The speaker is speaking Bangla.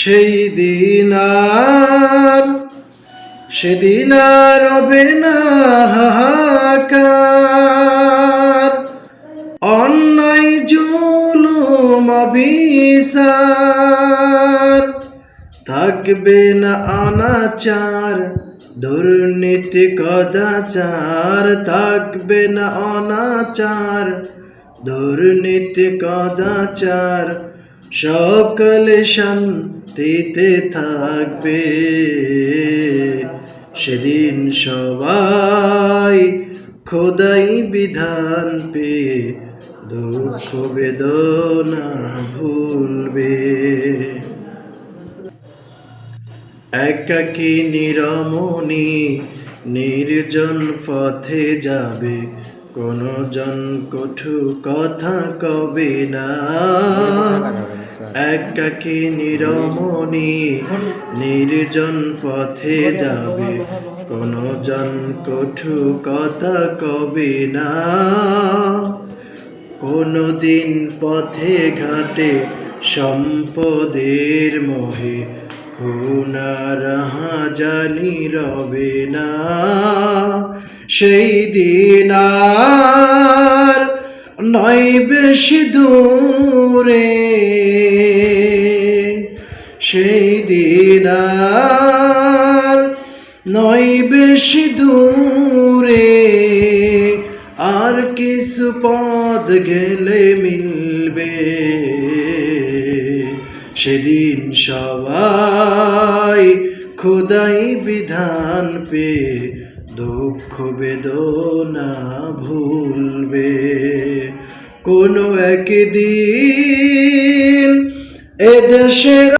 সেই দিন আর, সেদিন আর হবে না অন্যায় জুলুম অবিচার, থাকবে না অনাচার, দুর্নীতি কদাচার, থাকবে না অনাচার, দুর্নীতি কদাচার সকলে শান্তিতে থাকবে। সেদিন সবাই খোদাই বিধান পে দুঃখ বেদনা ভুলবে। একাকী নিরমণি নির্জন পথে যাবে। কোনো জন কঠু কথা কবে না। একাকী নিরমণি নির্জন পথে যাবে। কোনো জন কঠু কথা কবে না? কোনো দিন পথে ঘাটে সম্পদের মোহে খুনারাহা জানি রবে না। সেই দিন নয় বেশি দূরে। সেই দিন আর নয় বেশি দূরে। আর কিছু পদ গেলে মিলবে। সেদিন সবাই খোদাই বিধান পে দুঃখ বেদনা ভুলবে। কোনো একদিন এদেশের